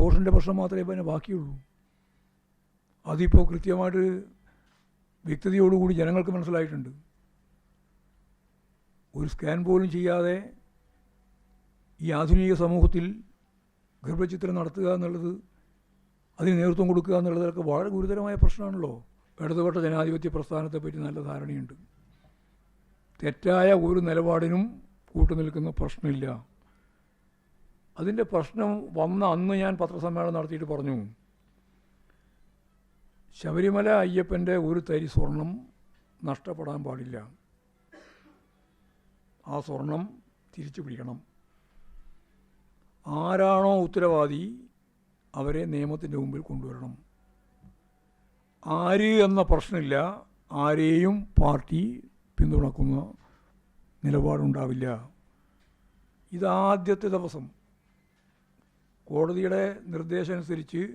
അബോർഷന്റെ പ്രശ്നം മാത്രമേ പിന്നെ ബാക്കിയുള്ളൂ. അതിപ്പോൾ കൃത്യമായിട്ട് വ്യക്തതയോടുകൂടി ജനങ്ങൾക്ക് മനസ്സിലായിട്ടുണ്ട്. ഒരു സ്കാൻ പോലും ചെയ്യാതെ ഈ ആധുനിക സമൂഹത്തിൽ ഗർഭചിത്രം നടത്തുക എന്നുള്ളത് അതിന് നേതൃത്വം കൊടുക്കുക എന്നുള്ളതൊക്കെ വളരെ ഗുരുതരമായ പ്രശ്നമാണല്ലോ. ഇടതുപക്ഷ ജനാധിപത്യ പ്രസ്ഥാനത്തെപ്പറ്റി നല്ല ധാരണയുണ്ട്. തെറ്റായ ഒരു നിലപാടിനും കൂട്ടുനിൽക്കുന്ന പ്രശ്നമില്ല. അതിന്റെ പ്രശ്നം വന്ന അന്ന് ഞാൻ പത്രസമ്മേളനം നടത്തിയിട്ട് പറഞ്ഞു. ശബരിമല അയ്യപ്പന്റെ ഒരു തരി സ്വർണം നഷ്ടപ്പെടാൻ പാടില്ല. ആ സ്വർണം തിരിച്ചു പിടിക്കണം. ആരാണോ ഉത്തരവാദി അവരെ നിയമത്തിന്റെ മുമ്പിൽ കൊണ്ടുവരണം. ആര് എന്ന പ്രശ്നമില്ല. ആരെയും പാർട്ടി പിന്തുണക്കുന്ന നിലപാടുണ്ടാവില്ല. ഇതാദ്യത്തെ ദിവസം. കോടതിയുടെ നിർദ്ദേശം അനുസരിച്ച്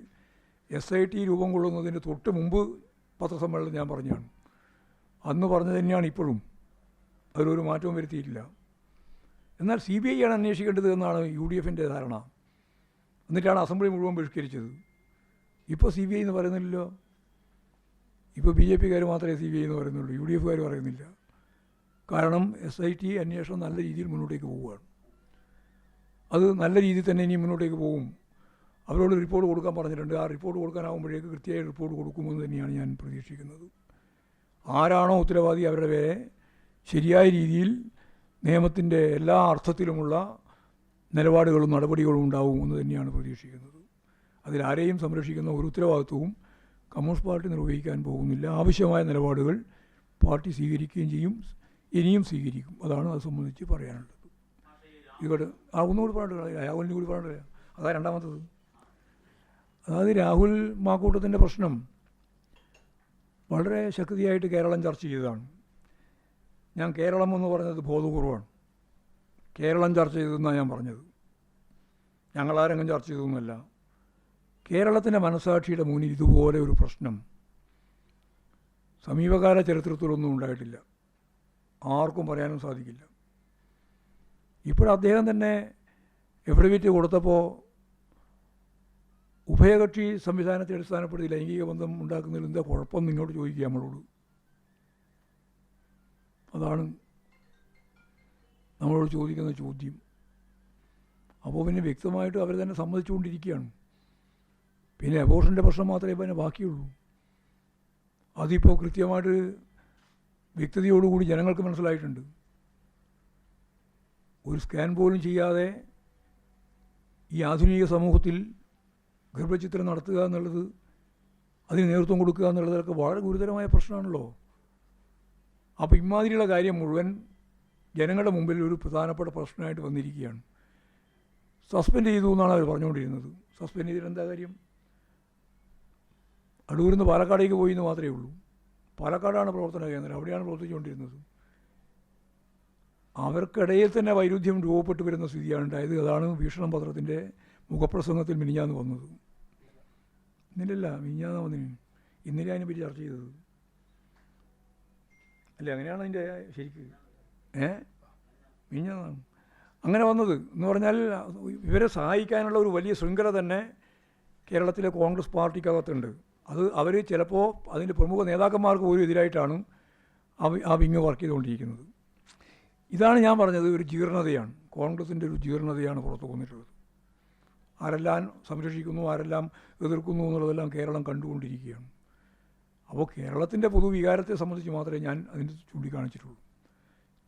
എസ് ഐ ടി രൂപം കൊള്ളുന്നതിന് തൊട്ട് മുമ്പ് പത്രസമ്മേളനം ഞാൻ പറഞ്ഞാണ്. അന്ന് പറഞ്ഞത് തന്നെയാണ് ഇപ്പോഴും. അതിലൊരു മാറ്റവും വരുത്തിയിട്ടില്ല. എന്നാൽ സി ബി ഐ ആണ് അന്വേഷിക്കേണ്ടത് എന്നാണ് യു ഡി എഫിന്റെ ധാരണ. എന്നിട്ടാണ് അസംബ്ലി മുഴുവൻ ബഹിഷ്കരിച്ചത്. ഇപ്പോൾ സി ബി ഐ എന്ന് പറയുന്നില്ലല്ലോ. ഇപ്പോൾ ബി ജെ പിക്കാർ മാത്രമേ സി ബി ഐ എന്ന് പറയുന്നുള്ളൂ. യു ഡി എഫുകാർ പറയുന്നില്ല. കാരണം എസ് ഐ ടി അന്വേഷണം നല്ല രീതിയിൽ മുന്നോട്ടേക്ക് പോവുകയാണ്. അത് നല്ല രീതിയിൽ തന്നെ ഇനി മുന്നോട്ടേക്ക് പോകും. അവരോട് റിപ്പോർട്ട് കൊടുക്കാൻ പറഞ്ഞിട്ടുണ്ട്. ആ റിപ്പോർട്ട് കൊടുക്കാനാകുമ്പോഴേക്ക് കൃത്യമായി റിപ്പോർട്ട് കൊടുക്കുമെന്ന് തന്നെയാണ് ഞാൻ പ്രതീക്ഷിക്കുന്നത്. ആരാണോ ഉത്തരവാദി അവരുടെ പേരെ ശരിയായ രീതിയിൽ നിയമത്തിന്റെ എല്ലാ അർത്ഥത്തിലുമുള്ള നിലപാടുകളും നടപടികളും ഉണ്ടാവും എന്ന് തന്നെയാണ് പ്രതീക്ഷിക്കുന്നത്. അതിലാരെയും സംരക്ഷിക്കുന്ന ഒരു ഉത്തരവാദിത്വവും കമ്മ്യൂണിസ്റ്റ് പാർട്ടി നിർവഹിക്കാൻ പോകുന്നില്ല. ആവശ്യമായ നിലപാടുകൾ പാർട്ടി സ്വീകരിക്കുകയും ചെയ്യും. ഇനിയും സ്വീകരിക്കും. അതാണ് അത് സംബന്ധിച്ച് പറയാനുള്ളത്. ഇവിടെ ആ ഒന്നുകൂടി പറഞ്ഞിട്ട് രാഹുലിനെ കൂടി പറഞ്ഞിട്ടില്ല അതാ രണ്ടാമത്തത്. അതായത് രാഹുൽ മാക്കൂട്ടത്തിന്റെ പ്രശ്നം വളരെ ശക്തിയായിട്ട് കേരളം ചർച്ച ചെയ്തതാണ്. ഞാൻ കേരളം എന്ന് പറഞ്ഞത് ബോധപൂർവമാണ്. കേരളം ചർച്ച ചെയ്തെന്നാണ് ഞാൻ പറഞ്ഞത്. ഞങ്ങളാരെങ്കിലും ചർച്ച ചെയ്തൊന്നുമല്ല കേരളത്തിന്റെ മനസാക്ഷിയുടെ മുന്നിൽ ഇതുപോലെ ഒരു പ്രശ്നം സമീപകാല ചരിത്രത്തിലൊന്നും ഉണ്ടായിട്ടില്ല. ആർക്കും പറയാനും സാധിക്കില്ല. ഇപ്പോൾ അദ്ദേഹം തന്നെ എഫിഡവിറ്റ് കൊടുത്തപ്പോൾ ഉഭയകക്ഷി സംവിധാനത്തെ അടിസ്ഥാനപ്പെടുത്തി ലൈംഗിക ബന്ധം ഉണ്ടാക്കുന്നതിൽ എന്താ കുഴപ്പം നിങ്ങളോട് ചോദിക്കുക നമ്മളോട്. അതാണ് നമ്മളോട് ചോദിക്കുന്ന ചോദ്യം. അപ്പോൾ പിന്നെ വ്യക്തമായിട്ട് അവർ തന്നെ സമ്മതിച്ചുകൊണ്ടിരിക്കുകയാണ്. പിന്നെ അബോർഷന്റെ പ്രശ്നം മാത്രമേ പിന്നെ ബാക്കിയുള്ളൂ. അതിപ്പോൾ കൃത്യമായിട്ട് വ്യക്തതയോടുകൂടി ജനങ്ങൾക്ക് മനസ്സിലായിട്ടുണ്ട്. ഒരു സ്കാൻ പോലും ചെയ്യാതെ ഈ ആധുനിക സമൂഹത്തിൽ ഗർഭചിത്രം നടത്തുക എന്നുള്ളത് അതിന് നേതൃത്വം കൊടുക്കുക എന്നുള്ളതൊക്കെ വളരെ ഗുരുതരമായ പ്രശ്നമാണല്ലോ. അപ്പോൾ ഇമാതിരിയുള്ള കാര്യം മുഴുവൻ ജനങ്ങളുടെ മുമ്പിൽ ഒരു പ്രധാനപ്പെട്ട പ്രശ്നമായിട്ട് വന്നിരിക്കുകയാണ്. സസ്പെൻഡ് ചെയ്തു എന്നാണ് അവർ പറഞ്ഞുകൊണ്ടിരുന്നത്. സസ്പെൻഡ് ചെയ്തിട്ട് എന്താ കാര്യം? അടൂരിൽ നിന്ന് പാലക്കാടേക്ക് പോയി എന്ന് മാത്രമേ ഉള്ളൂ. പാലക്കാടാണ് പ്രവർത്തന കേന്ദ്രം. അവിടെയാണ് പ്രവർത്തിച്ചുകൊണ്ടിരുന്നത്. അവർക്കിടയിൽ തന്നെ വൈരുദ്ധ്യം രൂപപ്പെട്ടു വരുന്ന സ്ഥിതിയാണ് ഉണ്ടായത്. അതാണ് ഭീഷണം പത്രത്തിന്റെ മുഖപ്രസംഗത്തിൽ മിനിഞ്ഞാന്ന് വന്നത്. ഇന്നലല്ല മിനിഞ്ഞാന്ന് വന്നിന്. ഇന്നലെ അതിനെപ്പറ്റി ചർച്ച ചെയ്തത്? അല്ല അങ്ങനെയാണ് അതിന്റെ ശരിക്ക്? ഏ? മിനിഞ്ഞാന്നാണ് അങ്ങനെ വന്നത്. എന്ന് പറഞ്ഞാൽ ഇവരെ സഹായിക്കാനുള്ള ഒരു വലിയ ശൃംഖല തന്നെ കേരളത്തിലെ കോൺഗ്രസ് പാർട്ടിക്കകത്തുണ്ട്. അത് അവർ ചിലപ്പോൾ അതിന്റെ പ്രമുഖ നേതാക്കന്മാർക്ക് പോലും എതിരായിട്ടാണ് ആ വിങ് വർക്ക് ചെയ്തുകൊണ്ടിരിക്കുന്നത്. ഇതാണ് ഞാൻ പറഞ്ഞത് ഒരു ജീർണതയാണ്. കോൺഗ്രസിന്റെ ഒരു ജീർണതയാണ് പുറത്തു വന്നിട്ടുള്ളത്. ആരെല്ലാം സംരക്ഷിക്കുന്നു ആരെല്ലാം എതിർക്കുന്നു എന്നുള്ളതെല്ലാം കേരളം കണ്ടുകൊണ്ടിരിക്കുകയാണ്. അപ്പോൾ കേരളത്തിന്റെ പൊതുവികാരത്തെ സംബന്ധിച്ച് മാത്രമേ ഞാൻ അതിന് ചൂണ്ടിക്കാണിച്ചിട്ടുള്ളൂ.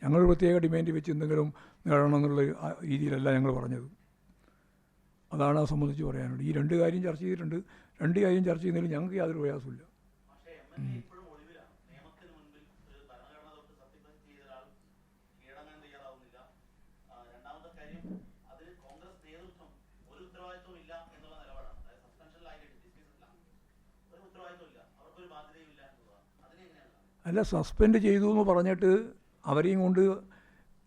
ഞങ്ങൾ പ്രത്യേക ഡിമാൻഡ് വെച്ച് എന്തെങ്കിലും നേടണം എന്നുള്ള രീതിയിലല്ല ഞങ്ങൾ പറഞ്ഞത്. അതാണ് അത് സംബന്ധിച്ച് പറയാനുള്ളത്. ഈ രണ്ട് കാര്യം ചർച്ച ചെയ്തിട്ടുണ്ട്. രണ്ട് കാര്യം ചർച്ച ചെയ്യുന്നതിൽ ഞങ്ങൾക്ക് യാതൊരു പ്രയാസമില്ല പക്ഷേ എം എൽ എ ഇപ്പോഴും ഒളിവിലാണ് നിയമത്തിന് മുൻപിൽ ഒരു ഭരണഘടന തൊട്ട് സത്യപ്രതിജ്ഞ ചെയ്ത ഒരാൾ കീഴടങ്ങാൻ തയ്യാറാവുന്നില്ല ആ, രണ്ടാമത്തെ കാര്യം അതിൽ കോൺഗ്രസ് നേതൃത്വം ഒരു ഉത്തരവാദിത്വം ഇല്ല എന്നുള്ള നിലപാടാണ് അതായത് സസ്പെൻഷനിലായിട്ട് ഡിസ്മിസില്ല ഒരു ഉത്തരവാദിത്വം ഇല്ല അവർക്കൊരു ബാധ്യതയും ഇല്ല എന്നുള്ളതാണ് അതിനെങ്ങനെയാണ് കാണുന്നത്? അല്ല സസ്പെൻഡ് ചെയ്തു എന്ന് പറഞ്ഞിട്ട് അവരെയും കൊണ്ട്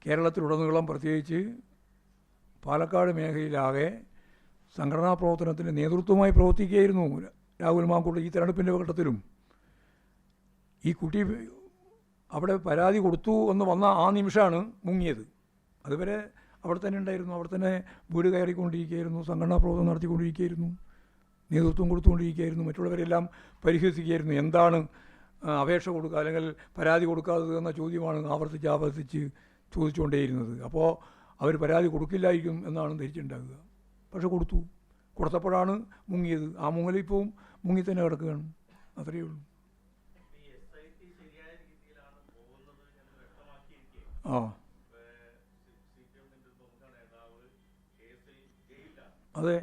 കേരളത്തിലുടനീളം പ്രത്യേകിച്ച് പാലക്കാട് മേഖലയിലാകെ സംഘടനാ പ്രവർത്തനത്തിന് നേതൃത്വമായി പ്രവർത്തിക്കുകയായിരുന്നു രാഹുൽ മാങ്കുട്ടി ഈ തെരഞ്ഞെടുപ്പിന്റെ ഘട്ടത്തിലും. ഈ കുട്ടി അവിടെ പരാതി കൊടുത്തു എന്ന് വന്ന ആ നിമിഷമാണ് മുങ്ങിയത്. അതുവരെ അവിടെ തന്നെ ഉണ്ടായിരുന്നു അവിടെ തന്നെ വീട് കയറിക്കൊണ്ടിരിക്കുകയായിരുന്നു സംഘടനാ പ്രവർത്തനം നടത്തിക്കൊണ്ടിരിക്കുകയായിരുന്നു. നേതൃത്വം കൊടുത്തുകൊണ്ടിരിക്കുകയായിരുന്നു മറ്റുള്ളവരെല്ലാം പരിഹസിക്കുകയായിരുന്നു. എന്താണ് അപേക്ഷ കൊടുക്കുക അല്ലെങ്കിൽ പരാതി കൊടുക്കാത്തത് എന്ന ചോദ്യമാണ് ആവർത്തിച്ച് ആവർത്തിച്ച് ചോദിച്ചുകൊണ്ടേയിരുന്നത്. അപ്പോൾ അവർ പരാതി കൊടുക്കില്ലായിരിക്കും എന്നാണ് ധരിച്ചിട്ടുണ്ടാകുക പക്ഷെ കൊടുത്തു. കൊടുത്തപ്പോഴാണ് മുങ്ങിയത്. ആ മുങ്ങലിപ്പോൾ മുങ്ങി തന്നെ കിടക്കുകയാണ്. അത്രയേ ഉള്ളൂ. ആ. അതെ.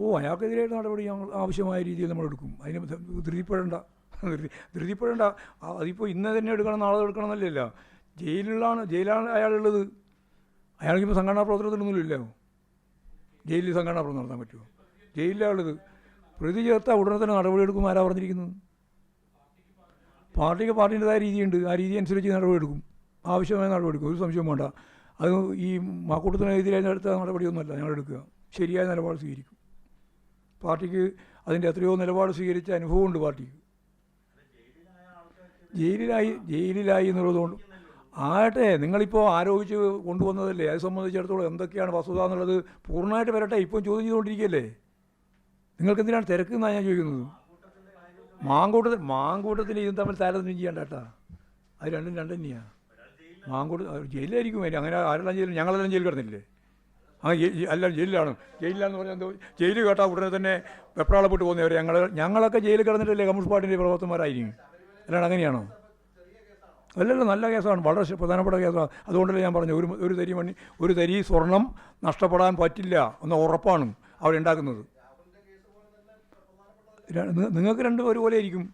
ഓ അയാൾക്കെതിരായിട്ട് നടപടി ഞങ്ങൾ ആവശ്യമായ രീതിയിൽ നമ്മൾ എടുക്കും. അതിന് ധൃതിപ്പെടേണ്ട. ധൃതി- ധൃതിപ്പെടേണ്ട. അതിപ്പോൾ ഇന്ന് തന്നെ എടുക്കണം നാളെ എടുക്കണം എന്നല്ലല്ല. ജയിലിലാണ് ജയിലാണ് അയാളുള്ളത് അയാൾക്കിപ്പോൾ സംഘടനാ പ്രവർത്തനത്തിനൊന്നുമില്ലല്ലോ ജയിലിൽ സംഘടനാ പ്രവർത്തനം നടത്താൻ പറ്റുമോ? ജയിലിലാളുള്ളത് പ്രതി ചേർത്താൽ ഉടനെ തന്നെ നടപടി എടുക്കും ആരാ പറഞ്ഞിരിക്കുന്നത്? പാർട്ടിക്ക് പാർട്ടിന്റെതായ രീതിയുണ്ട്. ആ രീതി അനുസരിച്ച് നടപടി എടുക്കും. ആവശ്യമായ നടപടി എടുക്കും. ഒരു സംശയവും വേണ്ട. അത് ഈ മാക്കൂട്ടത്തിനെതിരെ എടുത്ത നടപടിയൊന്നുമല്ല ഞങ്ങൾ എടുക്കുക. ശരിയായ നിലപാട് സ്വീകരിക്കും. പാർട്ടിക്ക് അതിന്റെ എത്രയോ നിലപാട് സ്വീകരിച്ച അനുഭവമുണ്ട് പാർട്ടിക്ക്. ജയിലിലായി ജയിലിലായി എന്നുള്ളതുകൊണ്ട്. ആകട്ടെ നിങ്ങളിപ്പോൾ ആരോപിച്ച് കൊണ്ടുവന്നതല്ലേ? അത് സംബന്ധിച്ചിടത്തോളം എന്തൊക്കെയാണ് വസ്തുത എന്നുള്ളത് പൂർണമായിട്ട് വരട്ടെ. ഇപ്പം ചോദ്യം ചെയ്തുകൊണ്ടിരിക്കുകയല്ലേ? നിങ്ങൾക്ക് എന്തിനാണ് തിരക്ക് എന്നാണ് ഞാൻ ചോദിക്കുന്നത്? മാങ്കൂട്ടത്തിൽ മാങ്കൂട്ടത്തിൽ ഇതും തമ്മിൽ താരതമ്യം ചെയ്യണ്ട കേട്ടാ. അത് രണ്ടും രണ്ടും തന്നെയാണ് മാങ്കൂട്ട ജയിലായിരിക്കും അങ്ങനെ ആരെല്ലാം ജയിലും ഞങ്ങളെല്ലാം ജയിലിൽ കിടന്നില്ലേ? ആ അല്ല ജയിലിലാണ്. ജയിലിലാന്ന് പറഞ്ഞാൽ ജയിൽ കേട്ടാൽ ഉടനെ തന്നെ വെപ്രാളപ്പെട്ട് പോകുന്നവർ ഞങ്ങൾ ഞങ്ങളൊക്കെ ജയിലിൽ കിടന്നിട്ടല്ലേ കമ്മ്യൂണിസ്റ്റ് പാർട്ടിന്റെ പ്രവർത്തകന്മാരായിരിക്കും. അല്ലാണ്ട് അങ്ങനെയാണോ? അല്ലല്ലോ നല്ല കേസാണ് വളരെ പ്രധാനപ്പെട്ട കേസാണ്. അതുകൊണ്ടല്ലേ ഞാൻ പറഞ്ഞു ഒരു ഒരു തരി മണി ഒരു തരി സ്വർണം നഷ്ടപ്പെടാൻ പറ്റില്ല എന്ന ഉറപ്പാണ് അവരുണ്ടാക്കുന്നത് നിങ്ങൾക്ക് രണ്ടും ഒരുപോലെ ആയിരിക്കും.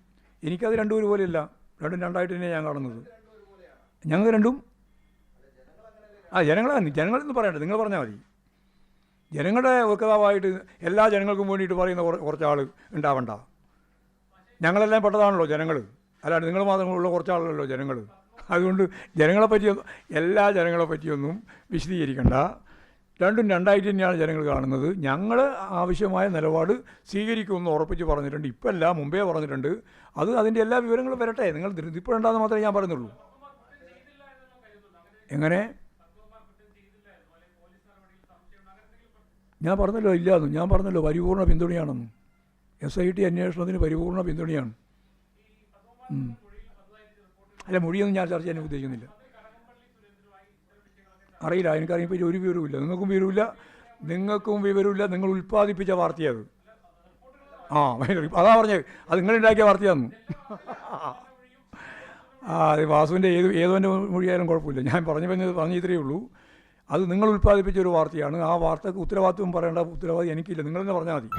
എനിക്കത് രണ്ടും ഒരുപോലെയല്ല. രണ്ടും രണ്ടായിട്ട് തന്നെ ഞാൻ കാണുന്നത്. ഞങ്ങൾക്ക് രണ്ടും ആ ജനങ്ങളാണ് ജനങ്ങളെന്ന് പറയണ്ട നിങ്ങൾ പറഞ്ഞാൽ മതി. ജനങ്ങളുടെ വക്താവായിട്ട് എല്ലാ ജനങ്ങൾക്കും വേണ്ടിയിട്ട് പറയുന്ന കുറ- കുറച്ച് ആൾ ഉണ്ടാവണ്ട. ഞങ്ങളെല്ലാം പെട്ടതാണല്ലോ ജനങ്ങൾ അല്ലാണ്ട് നിങ്ങൾ മാത്രമുള്ള കുറച്ച് ആളല്ലോ ജനങ്ങൾ അതുകൊണ്ട് ജനങ്ങളെ പറ്റി എല്ലാ ജനങ്ങളെ പറ്റിയൊന്നും വിശദീകരിക്കണ്ട. രണ്ടും രണ്ടായിട്ട് തന്നെയാണ് ജനങ്ങൾ കാണുന്നത്. ഞങ്ങൾ ആവശ്യമായ നിലപാട് സ്വീകരിക്കുമെന്ന് ഉറപ്പിച്ച് പറഞ്ഞിട്ടുണ്ട്. ഇപ്പം അല്ല മുമ്പേ പറഞ്ഞിട്ടുണ്ട്. അത് അതിന്റെ എല്ലാ വിവരങ്ങളും വരട്ടെ. നിങ്ങൾ ധൃതിപ്പെടേണ്ടെന്ന് മാത്രമേ ഞാൻ പറയുന്നുള്ളൂ. എങ്ങനെ? ഞാൻ പറഞ്ഞല്ലോ ഇല്ലാന്നും. ഞാൻ പറഞ്ഞല്ലോ പരിപൂർണ പിന്തുണയാണെന്നും. എസ് ഐ ടി അന്വേഷണത്തിന് പരിപൂർണ പിന്തുണയാണ്. അല്ല മൊഴിയൊന്നും ഞാൻ ചർച്ച ചെയ്യാൻ ഉദ്ദേശിക്കുന്നില്ല. അറിയില്ല എനിക്കറിയിപ്പോൾ ഒരു വിവരവുമില്ല. നിങ്ങൾക്കും വിവരമില്ല നിങ്ങൾക്കും വിവരമില്ല നിങ്ങൾ ഉൽപ്പാദിപ്പിച്ച വാർത്തയത്. ആ അതാ പറഞ്ഞത്. അത് നിങ്ങളുണ്ടാക്കിയ വാർത്തയാന്ന്. ആ അത് വാസുവിന്റെ ഏത് ഏതോന്റെ മൊഴിയായാലും കുഴപ്പമില്ല. ഞാൻ പറഞ്ഞു പറഞ്ഞത് പറഞ്ഞ ഇത്രയേ ഉള്ളൂ. അത് നിങ്ങൾ ഉൽപ്പാദിപ്പിച്ച ഒരു വാർത്തയാണ്. ആ വാർത്തക്ക് ഉത്തരവാദിത്വം പറയേണ്ട ഉത്തരവാദി എനിക്കില്ല. നിങ്ങൾ തന്നെ പറഞ്ഞാൽ മതി.